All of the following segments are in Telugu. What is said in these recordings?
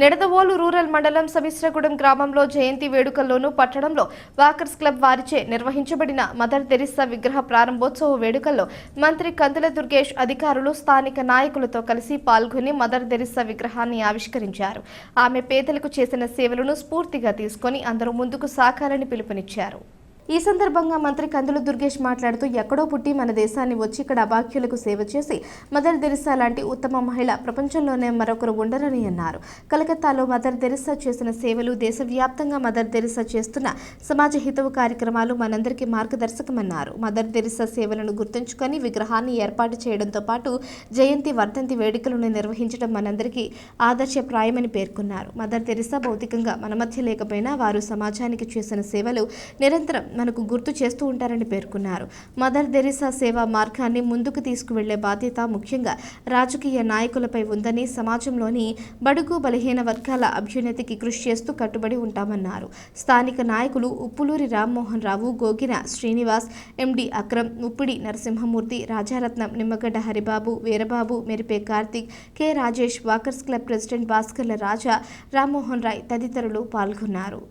నిడదవోలు రూరల్ మండలం సమిశ్రగూడెం గ్రామంలో జయంతి వేడుకల్లోనూ పట్టణంలో వాకర్స్ క్లబ్ వారిచే నిర్వహించబడిన మదర్ తెరిస్సా విగ్రహ ప్రారంభోత్సవ వేడుకల్లో మంత్రి కందుల దుర్గేష్ అధికారులు స్థానిక నాయకులతో కలిసి పాల్గొని మదర్ తెరిస్సా విగ్రహాన్ని ఆవిష్కరించారు. ఆమె పేదలకు చేసిన సేవలను స్ఫూర్తిగా తీసుకొని అందరూ ముందుకు సాగాలని పిలుపునిచ్చారు. ఈ సందర్భంగా మంత్రి కందుల దుర్గేష్ మాట్లాడుతూ ఎక్కడో పుట్టి మన దేశాన్ని వచ్చి ఇక్కడ అభాగ్యులకు సేవ చేసి మదర్ తెరిసా లాంటి ఉత్తమ మహిళ ప్రపంచంలోనే మరొకరు ఉండరని అన్నారు. కలకత్తాలో మదర్ తెరిసా చేసిన సేవలు దేశవ్యాప్తంగా మదర్ తెరిసా చేస్తున్న సమాజ హితవు కార్యక్రమాలు మనందరికీ మార్గదర్శకమన్నారు. మదర్ తెరిసా సేవలను గుర్తుంచుకొని విగ్రహాన్ని ఏర్పాటు చేయడంతో పాటు జయంతి వర్ధంతి వేడుకలను నిర్వహించడం మనందరికీ ఆదర్శప్రాయమని పేర్కొన్నారు. మదర్ తెరిసా భౌతికంగా మన మధ్య లేకపోయినా వారు సమాజానికి చేసిన సేవలు నిరంతరం మనకు గుర్తు చేస్తూ ఉంటారని పేర్కొన్నారు. మదర్ తెరిసా సేవా మార్గాన్ని ముందుకు తీసుకువెళ్ళే బాధ్యత ముఖ్యంగా రాజకీయ నాయకులపై ఉందని సమాజంలోని బడుగు బలహీన వర్గాల అభ్యున్నతికి కృషి చేస్తూ కట్టుబడి ఉంటామన్నారు. స్థానిక నాయకులు Uppuluri Rammohan Rao Gogina Srinivas MD Akram Uppidi Narasimhamurthy Rajaratnam Nimmagadda Haribabu Veerababu Meripe Karthik K Rajesh walkers club president Bhaskarla Raja Rammohan Roy తదితరులు పాల్గొన్నారు.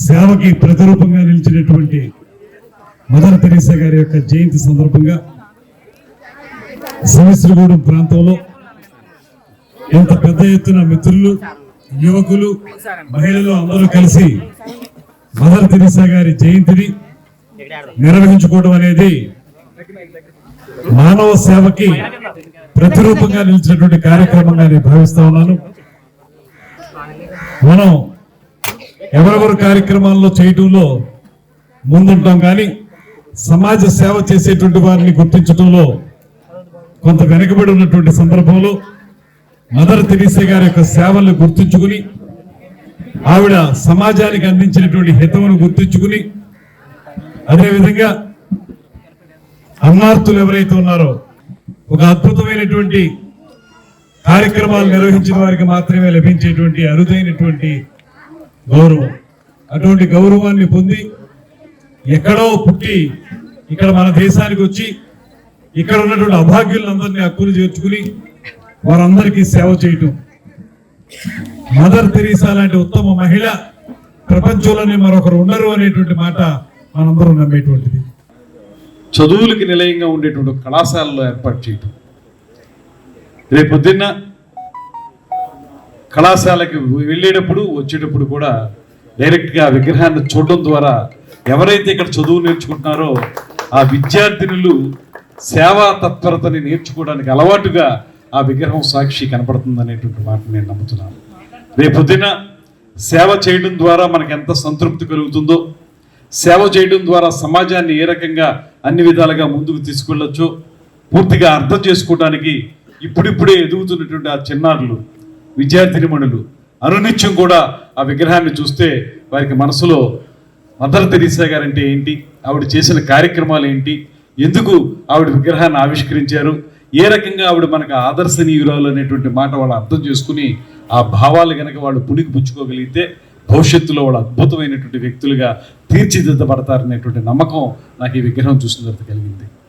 సేవకి ప్రతిరూపంగా నిలిచినటువంటి మదర్ తెరీసా గారి యొక్క జయంతి సందర్భంగా సమిశ్రగూడెం ప్రాంతంలో ఇంత పెద్ద ఎత్తున మిత్రులు యువకులు మహిళలు అందరూ కలిసి మదర్ తెరీసా గారి జయంతిని నిర్వహించుకోవడం అనేది మానవ సేవకి ప్రతిరూపంగా నిలిచినటువంటి కార్యక్రమంగా నేను భావిస్తా ఉన్నాను. మనం ఎవరెవరు కార్యక్రమాల్లో చేయటంలో ముందుంటాం కానీ సమాజ సేవ చేసేటువంటి వారిని గుర్తించడంలో కొంత వెనుకబడి ఉన్నటువంటి సందర్భంలో మదర్ తెరీసా గారి యొక్క సేవల్ని గుర్తించుకుని ఆవిడ సమాజానికి అందించినటువంటి హితమును గుర్తించుకుని అదేవిధంగా అన్నార్థులు ఎవరైతే ఉన్నారో ఒక అద్భుతమైనటువంటి కార్యక్రమాలు నిర్వహించిన వారికి మాత్రమే లభించేటువంటి అరుదైనటువంటి గౌరవం. అటువంటి గౌరవాన్ని పొంది ఎక్కడో పుట్టి ఇక్కడ మన దేశానికి వచ్చి ఇక్కడ ఉన్నటువంటి అభాగ్యులందరినీ హక్కులు చేర్చుకుని వారందరికీ సేవ చేయటం. మదర్ తెరీసా లాంటి ఉత్తమ మహిళ ప్రపంచంలోనే మరొకరు ఉండరు అనేటువంటి మాట మనందరం నమ్మేటువంటిది. చదువులకి నిలయంగా ఉండేటువంటి కళాశాలలో ఏర్పాటు చేయటం. రేపు పొద్దున్న కళాశాలకి వెళ్ళేటప్పుడు వచ్చేటప్పుడు కూడా డైరెక్ట్గా విగ్రహాన్ని చూడడం ద్వారా ఎవరైతే ఇక్కడ చదువు నేర్చుకుంటున్నారో ఆ విద్యార్థినులు సేవా తత్పరతని నేర్చుకోవడానికి అలవాటుగా ఆ విగ్రహం సాక్షి కనపడుతుంది అనేటువంటి మాట నేను నమ్ముతున్నాను. రేపు సేవ చేయడం ద్వారా మనకు ఎంత సంతృప్తి కలుగుతుందో సేవ చేయడం ద్వారా సమాజాన్ని ఏ రకంగా అన్ని విధాలుగా ముందుకు తీసుకెళ్ళొచ్చో పూర్తిగా అర్థం చేసుకోవడానికి ఇప్పుడిప్పుడే ఎదుగుతున్నటువంటి ఆ చిన్నారులు విద్యార్థినిమణులు అనునిత్యం కూడా ఆ విగ్రహాన్ని చూస్తే వారికి మనసులో మదర్ తెరీసా గారంటే ఏంటి? ఆవిడ చేసిన కార్యక్రమాలు ఏంటి? ఎందుకు ఆవిడ విగ్రహాన్ని ఆవిష్కరించారు? ఏ రకంగా ఆవిడ మనకు ఆదర్శనీయురాలు అనేటువంటి మాట వాళ్ళు అర్థం చేసుకుని ఆ భావాలు గనక వాళ్ళు పుణికి పుచ్చుకోగలిగితే భవిష్యత్తులో వాళ్ళు అద్భుతమైనటువంటి వ్యక్తులుగా తీర్చిదిద్దబడతారనేటువంటి నమ్మకం నాకు ఈ విగ్రహం చూసిన తర్వాత కలిగింది.